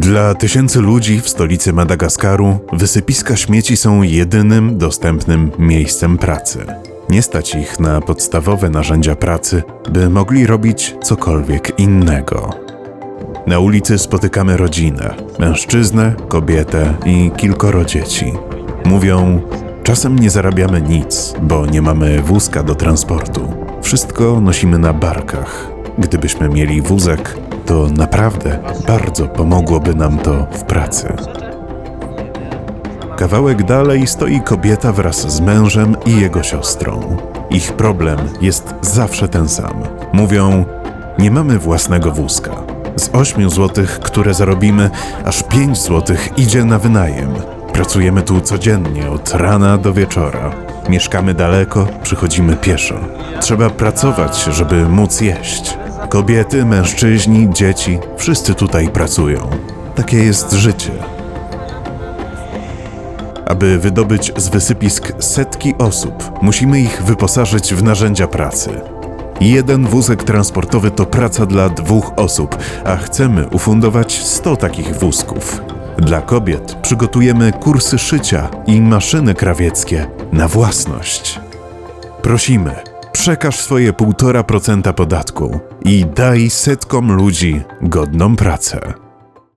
Dla tysięcy ludzi w stolicy Madagaskaru wysypiska śmieci są jedynym dostępnym miejscem pracy. Nie stać ich na podstawowe narzędzia pracy, by mogli robić cokolwiek innego. Na ulicy spotykamy rodzinę: mężczyznę, kobietę i kilkoro dzieci. Mówią: Czasem nie zarabiamy nic, bo nie mamy wózka do transportu. Wszystko nosimy na barkach. Gdybyśmy mieli wózek, to naprawdę bardzo pomogłoby nam to w pracy. Kawałek dalej stoi kobieta wraz z mężem i jego siostrą. Ich problem jest zawsze ten sam. Mówią: Nie mamy własnego wózka. Z 8 złotych, które zarobimy, aż 5 złotych idzie na wynajem. Pracujemy tu codziennie, od rana do wieczora. Mieszkamy daleko, przychodzimy pieszo. Trzeba pracować, żeby móc jeść. Kobiety, mężczyźni, dzieci, wszyscy tutaj pracują. Takie jest życie. Aby wydobyć z wysypisk setki osób, musimy ich wyposażyć w narzędzia pracy. Jeden wózek transportowy to praca dla dwóch osób, a chcemy ufundować 100 takich wózków. Dla kobiet przygotujemy kursy szycia i maszyny krawieckie na własność. Prosimy, przekaż swoje 1,5% podatku i daj setkom ludzi godną pracę.